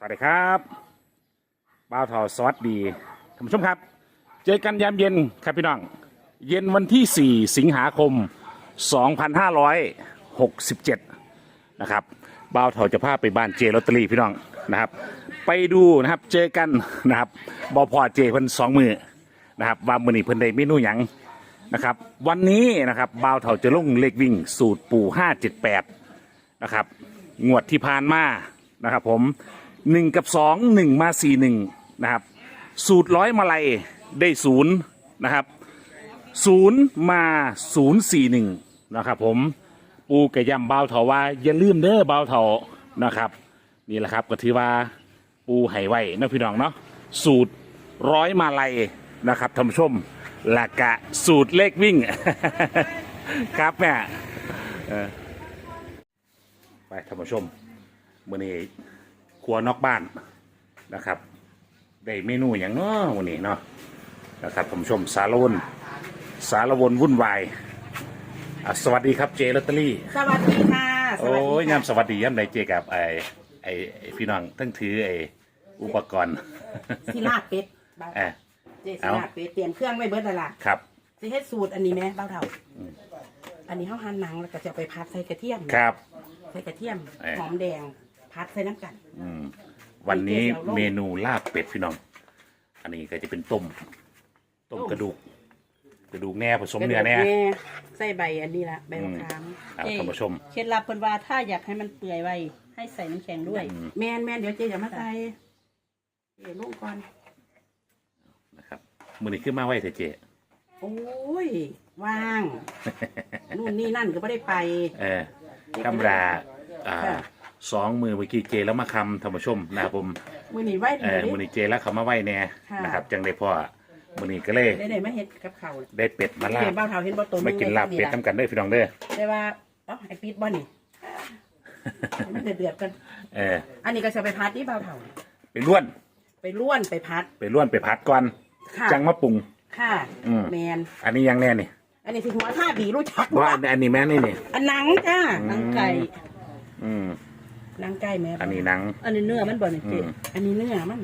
สวัสดีครับบ้าวทอสวัสดีท่านผู้ชมครับ เจอกันยามเย็นครับพี่น้อง เย็นวันที่ 4 สิงหาคม 2567 นะครับบ้าวทอจะพาไปบ้านเจลอตเตอรี่พี่น้องนะครับ ไปดูนะครับเจอกันนะครับบอพอเจเพิ่นสองมือนะครับว่ามือนี้เพิ่นได้เมนูหยังนะครับ วันนี้นะครับบ้าวเถาจะลงเลขวิ่งสูตรปู่578 นะครับงวดที่ผ่านมานะครับผม หนึ่งกับสองหนึ่งมาสี่หนึ่งนะครับ สูตรร้อยมาลัยได้ศูนย์นะครับศูนย์มาศูนย์สี่หนึ่งนะครับ ผมปูกระยำเบาเถาว่าอย่าลืมเด้อเบาเถานะครับนี่แหละครับก็ถือว่าปูไห่ไว้นะพี่น้องเนาะสูตรร้อยมาลัยนะครับท่านผู้ชมหลักกะสูตรเลขวิ่ง ครับแม่ไปท่านผู้ชมมื่อนี้ รัวนอกบ้านนะครับ ได้เมนูอย่างเนาะวันนี้เนาะนะครับท่านผู้ชมสารวนสารวนวุ่นวายอะสวัสดีครับเจลอตเตอรี่ สวัสดีค่ะ สโอ้วัสยดียามสวัสดียามใดเจกับไอ้ไอ้ไอ้พี่น้องทั้งถือไอ้อุปกรณ์ สิลาบเป็ดเบาเอ่าเจสิลาบเป็ดเตรียมเครื่องไว้เบิดแล้วล่ะครับ สิเฮ็ดสูตรอันนี้ไหมเบาเท่าอันนี้เฮาหั่นหนังแล้วก็จะเอาไปพัดใส่กระเทียมครับ ใส่กระเทียมเอ่อ หอมแดง พัดใส่น้ำกัน อืมวันนี้เมนูลาบเป็ดพี่น้อง อันนี้ก็จะเป็นต้ม ต้มกระดูก กระดูกแน่ผสมเนื้อแน่ กระดูกใส่ใบอันนี้ละใบมะขามอะท่านผู้ชม เคล็ดลับเพิ่นว่าถ้าอยากให้มันเปื่อยไวให้ใส่น้ำแข็งด้วยแมนแมนเดี๋ยวเจจะมาใส่เดี๋ยวลงก่อน นะครับมือนี้ขึ้นมาไว้เถอะเจ โอ้ย ว่าง นู่นนี่นั่นก็ไม่ได้ไป เออธรรมดาอ่าค่ะ สองมือเมื่อกี้เจแล้วมาคำท่านผู้ชมนะครับผมมือนี่ไว้เอดีอมือนี้เจแล้วเขามาไว้แน่ค่ะนะครับจังได้พ่อมือนี้ก็เลยได้ได้มาเฮ็ดกับเขาวได้เป็ดมาลาเห็บนเบ้าเท่าเห็นบ่ตัวไม่กินลาบเป็ดล่ะทำกันเด้อพี่น้องเด้อแต่ว่าเอ้าไอ้ปิดบ่นี่ให้มันเดือดๆกัน เอออันนี้ก็จะไปพัดที่เบ้าเท่าไปล้วนไปล้วนไปพัด ไปล้วนไปพัดก่อนค่ะ จังมาปรุง ค่ะอืม แมนอันนี้ยังแน่นี่อันนี้คือหัวท่าบีรู้จักว่าอันนี้แม่นี่นี่ อันหนังจ้าอืมหนังไก่อืม หนังไก่แม่อันนี้หนัง อันนี้เนื้อมันบ่นี่อืเจ๊มอันนี้เนื้อมัน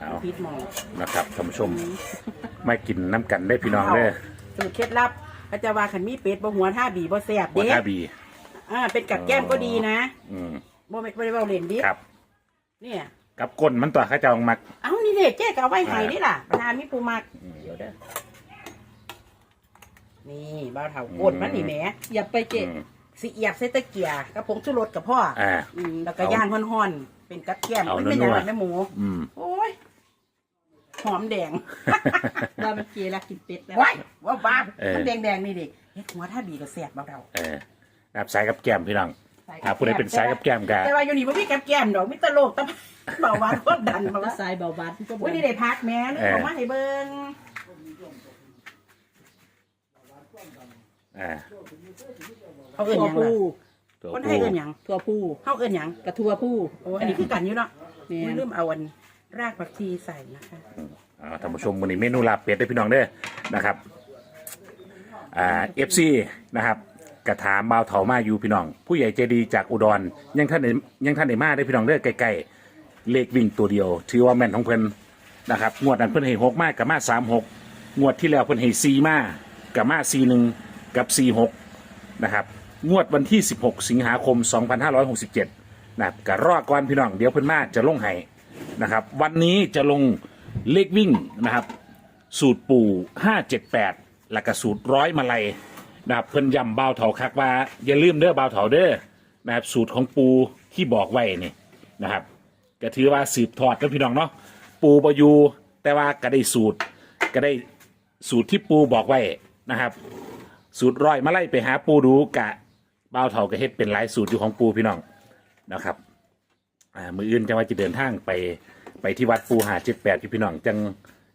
เอาเอาปิดหมองนะครับท่านผู้ชมไม่กินน้ำกันได้อพี่น้องเด้อสูตรเคล็ดลับก็จะว่าขันมีเป็ดบ่หัวท่าบีบ่แซ่บวัเด้ฒาบี อ่าเป็นกับแก้มก็ดีนะอืมบ่ไม่บ่ได้เว้าเล่นดิครับ เนี่ย กับก้นมันตัวข้าเจ้ามัก เอ้านี่เด็กแก้ก็เอาไว้ให้อ่านี่ล่ะประธานมีปูมักอืม เดี๋ยวเด้อนี่บ้าวเถาโกดมันนี่แหมอย่าไปเจ๊อืม สิเอียบใส่ตะเกียกับผงชูรสกับพ่ออ่า อืมแล้วก็เอาย่างห่อนๆ เป็นกับแก้มเอามันเป็นอย่างนัวๆ ไรแม่หมู อืม โอ้ย หอมแดง ว่ามันเจ๊รักกินเป็ดแล้วว้ายว้าวบ้าเออ มันแดงๆนี่ดิเฮ็ดหัวท่าบีก็แซ่บบ้าวเถาเออนะครับสายกับแก้มพี่น้องใส่อ่าผู้ใดเป็นสายกับแก้มกะแต่ว่าอยู่นี่บ่มีกับแก้มดอกมีแตะโลกตะเบาหวานความดันมาก็ว่าทรายเบาหวานก็บ่อุ้ยนี่ได้พักแม่นึกออกมาให้เบิ่ง อ่าเขาเอิ้นถั่หวยังผู้ล่ะคนไทยเอิ้นหยังถั่วผู้เขาเอิ้นหยังกระทั่วผู้โอ้อันนี้คือกันอยู่เนาะแม่นไม่ลืมเอาอันรากผักชีใส่นะคะอ่าท่านผู้ชมวันนี้เมนูลาบเป็ดได้อพี่น้องเด้อนะครับอ่าเอฟซีนะครับกระถามบ่าวเถามาอยู่พี่น้อง ผู้ใหญ่ใจดีจากอุดรยังท่านได้ยังท่านได้มาได้อพี่น้องเด้อใกล้ๆเลขวิ่งตัวเดียว ถือว่าแม่นของเพิ่นนะครับงวดนั้นเพิ่นให้หกมากกับมาสามหกงวดที่แล้วเพิ่นให้สี่มากกับมาสี่หนึ่ง กับสี่หกนะครับ งวดวันที่ 16 สิงหาคม 2567 นะครับกะรอก่อนพี่น้อง เดี๋ยวเพิ่นมาจะลงให้นะครับ วันนี้จะลงเลขวิ่งนะครับ สูตรปู่ 578 แล้วก็สูตรร้อยมาลัยนะครับเพิ่นย้ำเบาวเถาคักว่า อย่าลืมเด้อเบาวเถาเด้อนะครับสูตรของปูที่บอกไว้นี่นะครับก็ถือว่าสืบทอดกันพี่น้องเนาะปูบอยูแต่ว่าก็ได้สูตรก็ได้สูตรที่ปูบอกไว้นะครับ สูตรร้อยมาไล่ไปหาปูดูกะเบาวเถาก็เฮ็ดเป็นหลายสูตรอยู่ของปูพี่น้องนะครับอ่ามืออื่นจังว่าจะเดินทางไปไปที่วัดปูหาเจ็ดแปดพี่น้องจัง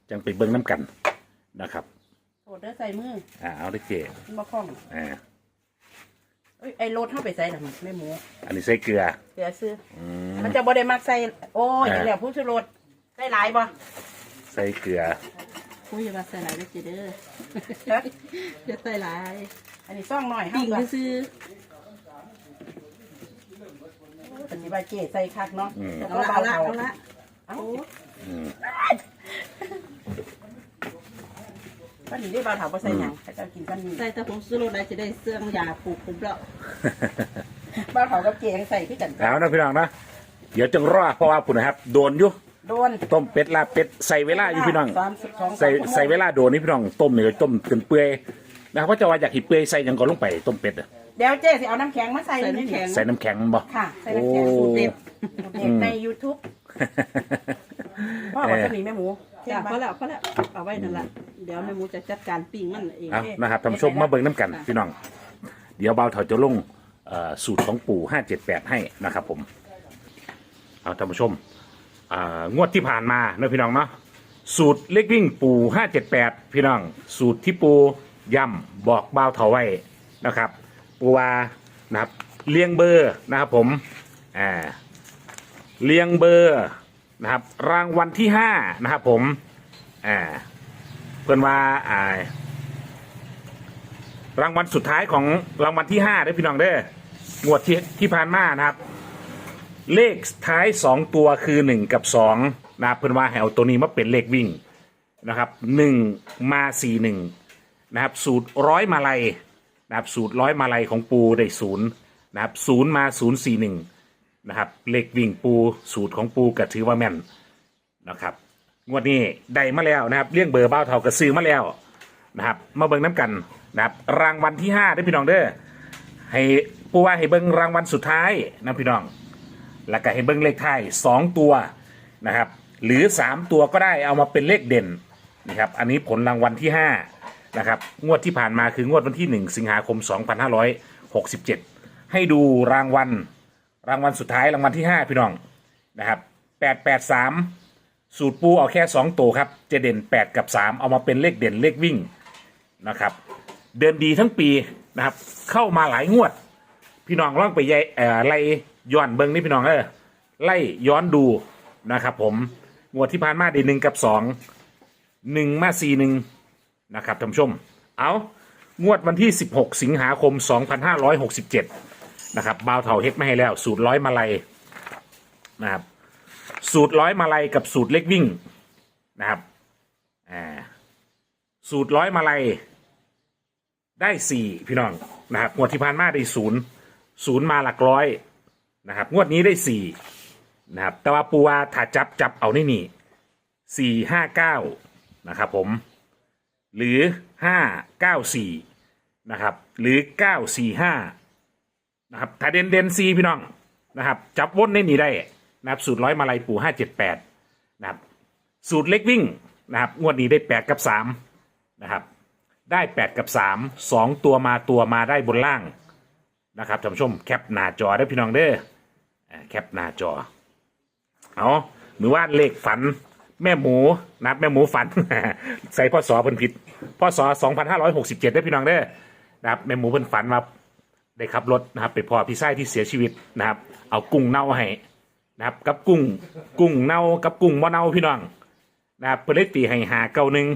จังไปเบิ้งน้ำกันนะครับโอดเด้อใส่มืออ่าเอาได้เจมาคล้องอ่าเอ้ยไอ้รถเข้าไปใส่หลังแม่หมูอันนี้ใส่เกลือเดี๋ยวซื้ออืมมันจะบ่ได้มักใส่โอ้ยอ่าอย่างแล้วผู้ชูรสใส่หลายบ่ใส่เกลือ ผู้อย่ามาใส่หลายนะเจ๊เด้อเอ้ยอย่าใส่หลายอันนี้ซ่องหน่อยปิ่เฮางก่อนซื้อโอ้ยปฏิบัติเจใส่คักเนาะอืมแล้วเอาก็ละเบาเอาละเถาเอาละเอ้าอืมก็นี่ได้เบาเถาบ่ใส่หยังเขาเจะกินกันนี่ใส่แต่ผงชูรสได้จะได้เสื่องยาปลูกคุมแล้วเบาเถากับเจยังใส่คือกันเอานะพี่น้องนะเดี๋ยวจังรอเพราะว่าพุ่นนะครับ โดนอยู่ โดนต้มเป็ดลาบเป็ดใส่เวลาอยู่พี่น้อง สามสิบสองใส่ใส่เวลาโดนนี่พี่น้องต้มเนี่ยต้มจนเปื่อยนะครับเพราะจะว่าอยากให้เปื่อยใส่หยังก่อนลงไปต้มเป็ดอะเดี๋ยวเจ๊สิเอาน้ำแข็งมาใส่ใส่นี่น้ำแข็ง ใส่น้ำแข็งบ่ ค่ะ ใส่น้ำแข็งโอ้สูตรเด็ดสูตรเด็ดใน YouTube พ่อบอกจะมีแม่หมูเที่ยจ้ะงพอบ้านแล้วพอแล้วเอาไว้นั่นแหละเดี๋ยวแม่หมูจะจัดการปิ้งมันเองเอานะครับท่านผู้ชมมาเบิ่งน้ำกัน พี่น้อง เดี๋ยวเบาเถาจะลงเอ่อสูตรของปู่ห้าเจ็ดแปดให้นะครับผม เอาท่านผู้ชม อ่างวดที่ผ่านมาเนอะพี่น้องเนาะสูตรเล็กวิ่งปู่ห้าเจ็ดแปดพี่น้อง สูตรที่ปูย่ำบอกเบาเถาไว้นะครับ ปูวานะครับเลี้ยงเบอร์นะครับผมอ่าเลี้ยงเบอร์นะครับ รางวัลที่ห้านะครับผมอ่าเพื่อนว่าอ่ารางวัลสุดท้ายของรางวัลที่ห้าเด้อพี่น้องเด้องวดที่ที่ผ่านมานะครับ เลขท้ายสองตัวคือหนึ่งกับสองนะครับเพื่อนว่าให้เอาตัวนี้มาเป็นเลขวิ่งนะครับหนึ่งมาสี่หนึ่งนะครับสูตรร้อยมาลัยนะครับสูตรร้อยมาลัยของปูได้ศูนย์นะครับศูนย์มาศูนย์สี่หนึ่งนะครับเลขวิ่งปูสูตรของปูก็ถือว่าแม่นนะครับงวดนี้ได้มาแล้วนะครับเลี่ยงเบอร์เบ้าเท่ากระซื้อมาแล้วนะครับมาเบิ่งน้ำกันนะครับรางวัลที่ห้าได้พี่น้องเด้อให้ผู้ว่าให้เบิ่งรางวัลสุดท้ายนะพี่น้อง แล้วก็ให้เบิ่งเลขท้ายสองตัวนะครับ หรือสามตัวก็ได้เอามาเป็นเลขเด่นนะครับ อันนี้ผลรางวัลที่ห้านะครับ งวดที่ผ่านมาคืองวดวันที่หนึ่งสิงหาคม2567ให้ดูรางวัลรางวัลสุดท้ายรางวัลที่ห้าพี่น้องนะครับ883สูตรปูเอาแค่2ตัวครับจะเด่น8กับ3เอามาเป็นเลขเด่นเลขวิ่งนะครับ เดินดีทั้งปีนะครับ เข้ามาหลายงวด พี่น้องลองไปยายไล่ ย้อนเบิ้งนี่พี่น้องเออไล่ย้อนดูนะครับ ผมงวดที่ผ่านมาด้หนึ่งกับสองหนึ่งมาสี่หนึ่งนะครับท่านผู้ชม เอางวดวันที่ 16 สิงหาคม 2567 นะครับบ่าวเถาเฮ็ดไม่ให้แล้ว สูตรร้อยมาลัยนะครับ สูตรร้อยมาลัยกับสูตรเล็กวิ่งนะครับอ่าสูตรร้อยมาลัยได้สี่พี่น้องนะครับงวดที่ผ่านมาได้ศูนย์ศูนย์มาหลักร้อย นะครับงวดนี้ได้สี่นะครับแต่ว่าปูว่าถ้าจับจับเอานี่นี่สี่ห้าเก้านะครับผม หรือห้าเก้าสี่นะครับ หรือเก้าสี่ห้านะครับถ้าเด่นเด่นซีพี่น้องนะครับ จับวนในนี้ได้นะครับสูตรร้อยมาลัยปูห้าเจ็ดแปดนะครับสูตรเล็กวิ่งนะครับงวดนี้ได้แปดกับสามนะครับได้แปดกับสามสองตัวมาตัวมาได้บนล่าง นะครับท่านผู้ชม แคปหน้าจอได้พี่น้องเด้อ แคปหน้าจอ เอามือว่าเลขฝัน แม่หมูนับแม่หมูฝัน ใส่พ่อสอเพิ่นผิดพ่อสอสองพันห้าร้อยหกสิบเจ็ดได้พี่น้องเด้นะครับแม่หมูเพิ่นฝันมาได้ขับรถนะครับ ไปพอพี่ไส้ที่เสียชีวิตนะครับ เอากุ้งเน่าให้นะครับกับกุ้งกุ้งเน่ากับกุ้งบ่เน่าพี่น้องนะครับเพิ่นเลยตีให้หาเก้าหนึ่ง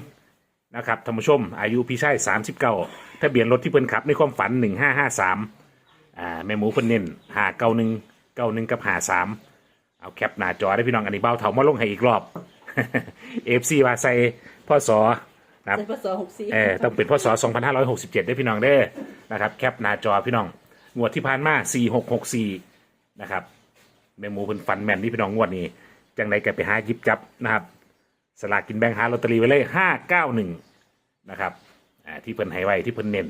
นะครับท่านผู้ชม อายุพี่ไส้สามสิบเก้าทะเบียนรถที่เพิ่นขับในความฝันหนึ่งห้าห้าสามอ่าแม่หมูเพิ่นเน้นหาเก้าหนึ่ง เก้าหนึ่งกับหาสามเอาแคปหน้าจอได้พี่น้องอันนี้เบ้าเถามาลงให้อีกรอบ เอฟซีว่าใส่พ่อสอนะครับใส่ผสมหกสี่เออต้องเป็นพ่อสอ2567ได้พี่น้องเด้อนะครับแคปหน้าจอพี่น้องงวดที่ผ่านมา4664นะครับแม่หมูเพิ่นฟันแม่นที่พี่น้องงวดนี้จังไดก็ไปหาหยิบจับนะครับสลากกินแบ่งหาลอตเตอรี่ไว้เลย591นะครับอ่าที่เพิ่นให้ไว้ที่เพิ่นเน้น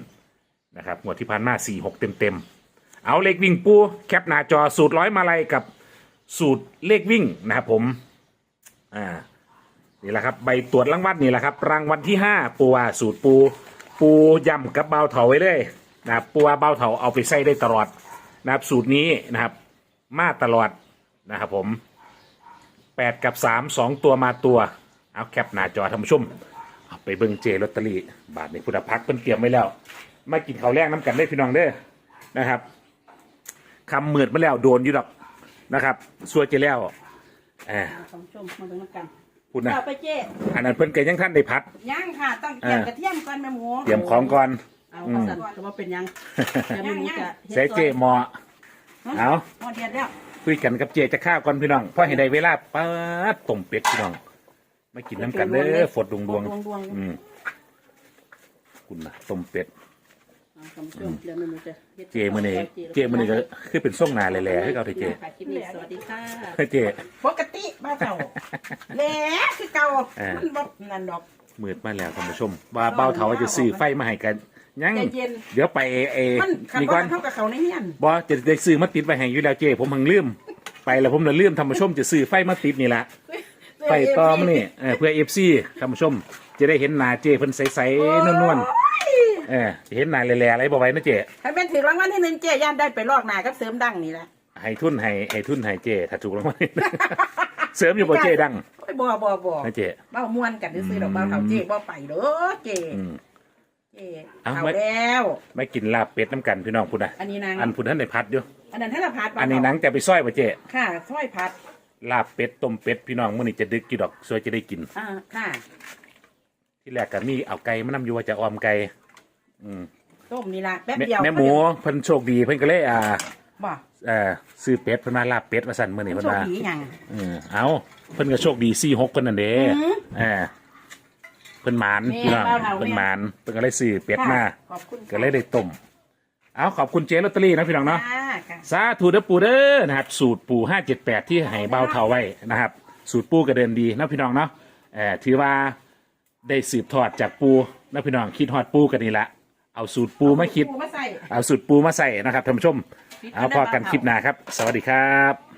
นะครับงวดที่ผ่านมา46 เต็มๆ เอาเลขวิ่งปูแคปหน้าจอสูตรร้อยมาลัยกับสูตรเลขวิ่งนะครับผม อ่า นี่แหละครับ ใบตรวจรางวัลนี่แหละครับ รางวัลที่ห้าปูว่าสูตรปู ปูยำกับเบาเถาไว้เลยนะครับปูว่าเบาเถาเอาไปใส่ได้ตลอดนะครับสูตรนี้นะครับ มาตลอดนะครับผมแปดกับสามสองตัวมาตัว เอาแคปหน้าจอท่านผู้ชมเอาไปเบิ้งเจลอตเตอรี่บาทในพุทธพักเพิ่นเตรียมไว้แล้ว มากินข้าวแรกน้ำกันได้พี่น้องเด้อนะครับ คำเหมือดมาแล้วโดนอยู่ดอกนะครับสัวเจแล้วอ่าท่านผู้ชมมาดูน้ำกันพูดนะเอาไปเจ๊อันนั้นเพิ่นเกยยังท่านได้พัดย่างค่ะต้องเกี่ยมกระเทียมก่อนแม่หมูเตรียมของก่อนเอาข้าวสันก็ว่าเป็นยังเดี๋ยวแม่หมูจะฮ็ดใส่เจหมอเอาหมอเดียดแล้วคุยกันกับเจจะข้าวก่อนพี่น้องเพราะเห็นได้เวลาป้าดต้มเป็ดพี่น้องมากินน้ำกันเด้อฝดดวงดวงดวงดวงๆอืมคุณนะต้มเป็ด เอาคำชมเดี๋ยวมันจะฮ็ดเจมือนี่เจมือนี่ก็คือเป็นส่งหนาแหล่ๆให้เขาเถอะเจค่ะคลิปนี้สวัสดีค่ะเฮ้ยเจปกติบ้าวเฒ่าแหล้คือเก่าเออมันบ่นั่นดอกมืดมาแล้วท่านผู้ชม ว่าเบ้าเถาจะซื้อไฟมาให้กันยังใจเย็นเดี๋ยวไปเอมันขับนี่รก่อถนเท่ากับเขาในเฮียนบอจะได้ซื้อมาติดไว้ให้อยู่แล้วเจ ผมหังลืมไปแล้วผมเลยลืมท่านผู้ชมจะซื้อไฟมาติดนี่ละไฟต่อมนี่เออเพื่อเอฟซีท่านผู้ชม จะได้เห็นหน้าเจเพิ่นใสๆนวลๆ เออจะเห็นหน้าแหล่ๆอะไรบ่ไว้นะเจถ้าเป็นถือรางวัลที่หนึ่งเจ๊ย่านได้ไปลอกหนากับเสริมดังนี่แหละให้ทุนให้ให้ทุนให้เจถ้าถูกรางวัล เสริมอยู่บ่เจดังโอ้ยบ่บ่บ่นะเจเบ้าม่วนกันซื้อๆดอกเบ้าเฒ่าเจ๊บ่ไปเด้อเจ๊อืม เจ๊เอาเอาไว้ แล้ว ไม่กินลาบเป็ดน้ำกันพี่น้องพุ่นน่ะอันนี้นางอันพุ่นท่านได้พัดอยู่อันนั้นท่านละพัดอันนี้หนังจะไปซ้อยบ่เจค่ะซอยพัดลาบเป็ดต้มเป็ดพี่น้องมื้อนี้จะดึกกี่ดอกสวยจะได้กิน อ่าค่ะ ที่แรกก็มีเอาไก่มานำอยู่ว่าจะออมไก่อืม ต้มนี่ละแป๊บแม่เดียวแม่หมูเพิ่นโชคดีเพิ่นก็เลยอ่าบ่เอ่อซื้อเป็ดเพิ่นมาลาบเป็ดมาสั่นมื้อนี้เพิ่นโชคว่าดีหยังเออเอาเพิ่นก็โชคดี46เพิ่นนั่นเด้อืมเออเพิ่นหมานแม่พี่น้องเบาเท่าเพิ่นแม่หมานเพิ่นก็เลยซื้อเป็ดมาค่ะขอบคุณก็เลยได้ต้มเอาขอบคุณเจ๊ลอตเตอรี่นะพี่น้องเนาะค่ะค่ะสาธุเด้อปูเด้อนะครับ สูตรปูห้าเจ็ดแปดที่ให้เบาเท่าไว้นะครับ สูตรปูก็เดินดีนะพี่น้องเนาะเออถือว่าได้สืบทอดจากปูนะพี่น้องคิดฮอดปูกันนี่ละ เอาสูตรปูมาคิดปูมาใส่เอาสูตรปูมาใส่นะครับท่านผู้ชม เอาพอกันคลิปหน้าครับ สวัสดีครับ